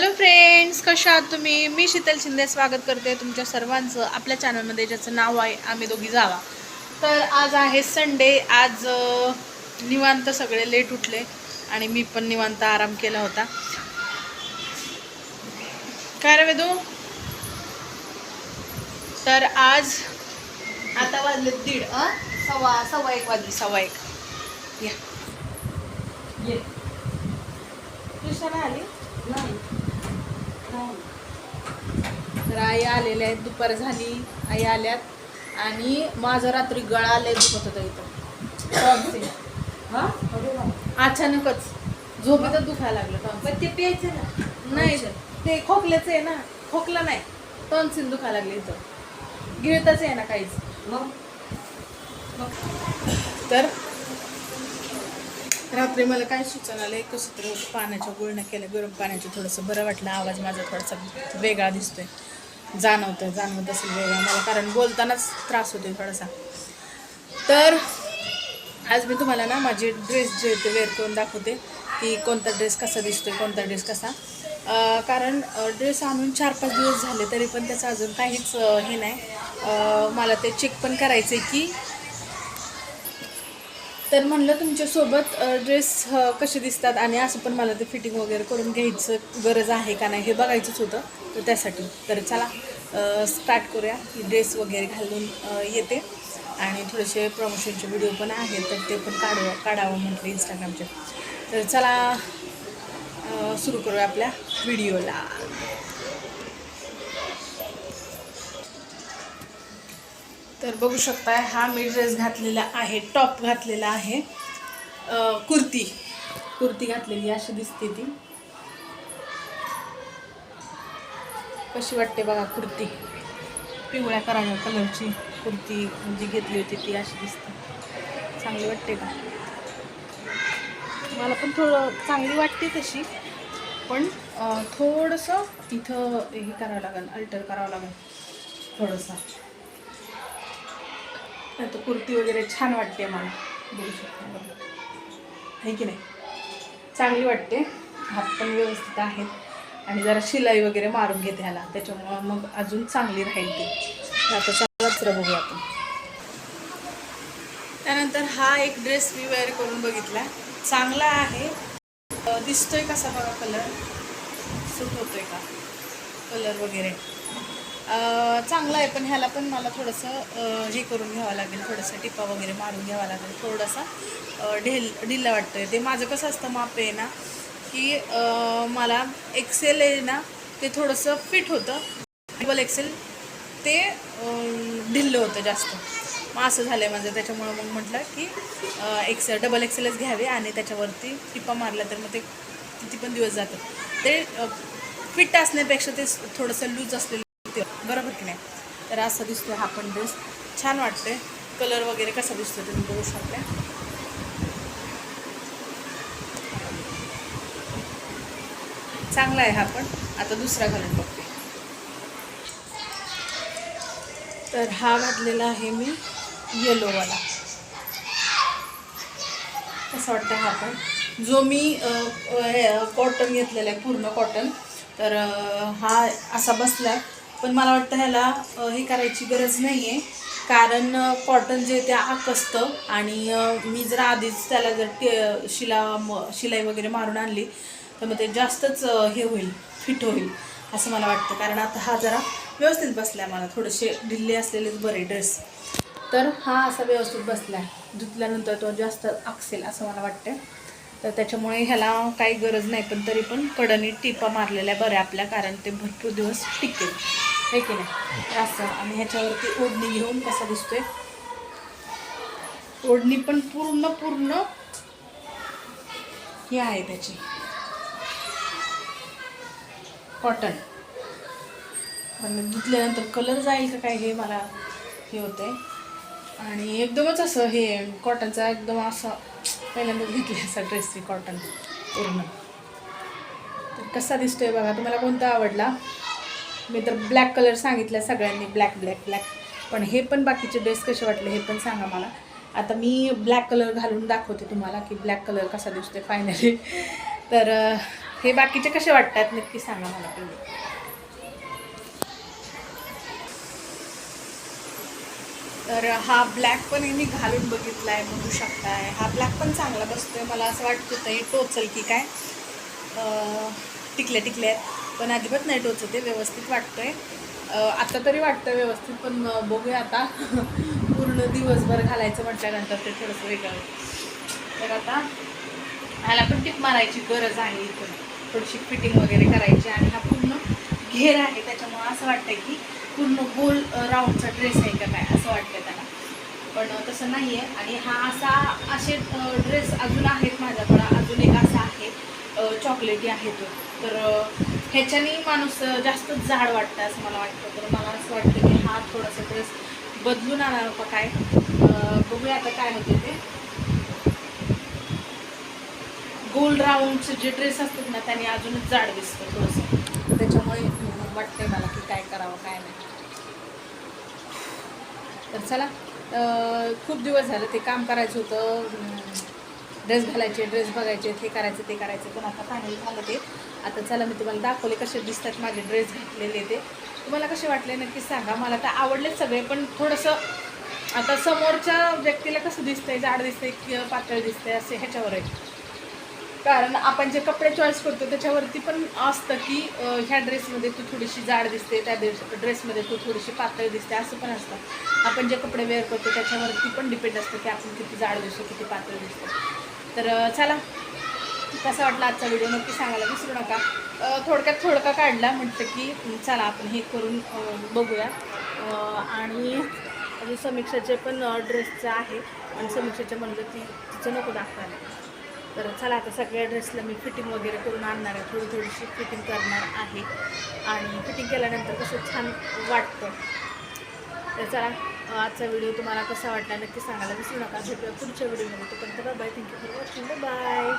Hello friends कशा आहात तुम्ही? मी शीतल शिंदे स्वागत करते तुमच्या सर्वांचं आपल्या चॅनलमध्ये ज्याचं नाव आहे आम्ही दोघी जावा. तर आज आहे संडे आज निवांत सगळे लेट उठले आणि मी पण निवांत आराम केला होता. काय रे वेदू? तर आज आता वाजले दीड अ? सव्वा सव्वा एक वाजली. सव्वा एक. या. ये. ट्युशन आली? नाही. तर आई आलेल्या आहेत दुपार झाली आई आल्यात. आणि माझा रात्री गळा लय दुखत होता इथं. हा? अचानकच. झोपेतच दुखायला लागलं. पण ते प्यायचं ना. नाही ते खोकल्याचं आहे ना. खोकला नाही. टॉन्सिल दुखायला लागले इथं. गिळतच आहे ना काहीच. मग? तर रात्री मला काय सुचना आलं कसं होतं पाण्याच्या गुळण्या केल्या गरम पाण्याचं थोडंसं बरं वाटलं आवाज माझा थोडासा वेगळा दिसतोय. जाणवतं जाणवत असेल वेगळा मला कारण बोलतानाच त्रास होतोय थोडासा. तर आज मी तुम्हाला ना माझे ड्रेस जे ते वेअर करून दाखवते. की कोणता ड्रेस कसा दिसतोय कोणता ड्रेस कसा. कारण ड्रेस आणून चार पाच दिवस झाले तरी पण त्याचं अजून काहीच हे नाही. मला ते चेक पण करायचं आहे की तर म्हणलं तुमच्यासोबत ड्रेस कसे दिसतात आणि असं पण मला ते फिटिंग वगैरे करून घ्यायचं गरज आहे का नाही हे बघायचंच होतं. तर त्यासाठी. तर चला स्टार्ट करूया. की ड्रेस वगैरे घालून येते. आणि थोडेसे प्रमोशनचे व्हिडिओ पण आहेत तर ते पण काढवा काढावं म्हटलं इंस्टाग्रामचे तर चला सुरू करूया आपल्या व्हिडिओला तर बघू शकता हा मी ड्रेस घातलेला आहे टॉप घातलेला आहे. कुर्ती कुर्ती घातलेली अशी दिसते ती. कशी वाटते बघा कुर्ती? पिवळ्या कराव्या कलरची कुर्ती जी घेतली होती ती अशी दिसते. चांगली वाटते का? मला पण थोडं चांगली वाटते तशी पण थोडंसं इथं हे करावं लागेल अल्टर करावं लागेल थोडंसं. नाही तर कुर्ती वगैरे छान वाटते मला. बघू शकता. आहे की नाही? चांगली वाटते. हात पण व्यवस्थित आहेत. आणि जरा शिलाई वगैरे मारून घेते ह्याला. त्याच्यामुळं मग अजून चांगली राहील ती. आता चांगलाच बघूया आपण. त्यानंतर हा एक ड्रेस मी वेअर करून बघितला. चांगला आहे. दिसतोय कसा बघा कलर सूट होतोय का? कलर वगैरे. चांगलं आहे पण ह्याला पण मला थोडंसं हे करून घ्यावं लागेल थोडंसं टिपा वगैरे मारून घ्यावा लागेल थोडासा ढिल ढिल्ला वाटतोय. ते माझं कसं असतं माप आहे ना की मला एक्सेल आहे ना ते थोडंसं फिट होतं. डबल एक्सेल ते ढिल्लं होतं जास्त. मग असं झालं आहे माझं त्याच्यामुळं मग म्हटलं की एक्सेल डबल एक्सेलच घ्यावे आणि त्याच्यावरती टिपा मारला तर मग ते किती पण दिवस जातात. ते फिट असण्यापेक्षा ते थोडंसं लूज असलेलं ते बरोबर की नाही? तर असा दिसतो हा पण ड्रेस छान वाटते कलर वगैरे कसा दिसतो तुम्ही बघू शकता. चांगला आहे हा पण. आता दुसरा घालून बघते. तर हा घातलेला आहे मी येलोवाला कसं वाटतं हा पण? जो मी कॉटन घेतलेला आहे पूर्ण कॉटन तर हा असा बसला आहे पण मला वाटतं ह्याला हे करायची गरज नाही आहे कारण कॉटन जे ते आकसतं आणि मी जर आधीच त्याला जर टे शिला म शिलाई वगैरे मारून आणली तर मग ते जास्तच हे होईल फिट होईल असं मला वाटतं. कारण आता हा जरा व्यवस्थित बसला आहे मला. थोडेसे ढिल्ले असलेलेच बरे ड्रेस तर हा असा व्यवस्थित बसला आहे धुतल्यानंतर तो जास्त आकसेल असं मला वाटतं तर त्याच्यामुळे ह्याला काही गरज नाही. पण तरी पण कडनी टिपा मारलेल्या बऱ्या आपल्या. कारण ते भरपूर दिवस टिकेल. हे की नाही? असं. आणि ह्याच्यावरती ओढणी घेऊन कसा दिसतोय? ओढणी पण पूर्ण पूर्ण ही आहे त्याची. कॉटन पण धुतल्यानंतर कलर जाईल का काय हे मला हे होतंय. आणि एकदमच असं हे कॉटनचा एकदम असं पहिल्यांदा घेतले असा ड्रेस हे कॉटन पूर्ण. तर कसा दिसतोय बघा तुम्हाला कोणता आवडला? मी तर ब्लॅक कलर सांगितला सगळ्यांनी ब्लॅक ब्लॅक ब्लॅक पण हे पण बाकीचे ड्रेस कसे वाटले हे पण सांगा मला. आता मी ब्लॅक कलर घालून दाखवते तुम्हाला की ब्लॅक कलर कसा दिसतोय फायनली तर हे बाकीचे कसे वाटतात नक्की सांगा मला पहिले. तर हा ब्लॅक पण मी घालून बघितला आहे म्हणू शकताय. हा ब्लॅक पण चांगला बसतोय मला असं वाटतं तर हे टोचल की काय. टिकल्या टिकल्या. आहेत. पण अजिबात नाही टोचते व्यवस्थित वाटतंय. आहे आता तरी वाटतं व्यवस्थित पण बघूया आता. पूर्ण दिवसभर घालायचं म्हटल्यानंतर ते थोडंसं वेगळं तर आता ह्याला पण टिप मारायची गरज आहे इथून थोडीशी फिटिंग वगैरे करायची आणि हा पूर्ण घेर आहे. त्याच्यामुळं असं वाटतं की पूर्ण गोल राऊंडचा ड्रेस आहे का काय असं वाटतं त्याला. पण तसं नाही आहे आणि हा असा असे ड्रेस अजून आहेत माझ्याकडं अजून एक असा आहे अ, चॉकलेटी आहे तो तर ह्याच्याने माणूस जास्तच जास्त जाड वाटतं असं मला वाटतं. तर मला असं वाटतं की हा थोडासा ड्रेस बदलून आणा का काय. बघूया आता काय होते ते. गोल राऊंडचे जे ड्रेस असतात ना त्याने अजूनच जाड दिसतं थोडंसं. त्याच्यामुळे वाटतंय मला की काय करावं काय नाही. तर चला खूप दिवस झालं ते काम करायचं होतं. ड्रेस घालायचे ड्रेस बघायचे हे करायचं ते करायचं. पण आता फायनल झालं ते. आता चला मी तुम्हाला दाखवले कसे दिसतात माझे ड्रेस घातलेले ते. तुम्हाला कसे वाटले नक्की सांगा. मला तर आवडले सगळे पण थोडंसं आता समोरच्या व्यक्तीला कसं दिसतंय जाड दिसतंय की पातळ दिसतंय असे ह्याच्यावर आहे कारण आपण जे कपडे चॉईस करतो त्याच्यावरती पण असतं की ह्या ड्रेसमध्ये तू थोडीशी जाड दिसते त्या ड्रेस ड्रेसमध्ये तू थोडीशी पातळ दिसते असं पण असतं. आपण जे कपडे वेअर करतो त्याच्यावरती पण डिपेंड असतं की आपण किती जाड दिसतो किती पातळ दिसतो. तर चला. कसा वाटला आजचा व्हिडिओ नक्की सांगायला विसरू नका. थोडक्यात थोडका काढला. म्हटलं की चला आपण हे करून बघूया. आणि अजून समीक्षाचे पण ड्रेसचं आहे. आणि समीक्षाच्या म्हणलं ती तिचं नको दाखवायला. तर चला आता सगळ्या ड्रेसला मी फिटिंग वगैरे करून आणणार आहे. थोडी थोडीशी फिटिंग करणार आहे. आणि फिटिंग केल्यानंतर कसं छान वाटतं. तर चला आजचा व्हिडिओ तुम्हाला कसा वाटला नक्की सांगायला विसरू नका. भेटूया पुढच्या व्हिडिओमध्ये तोपर्यंत bye thank you for watching bye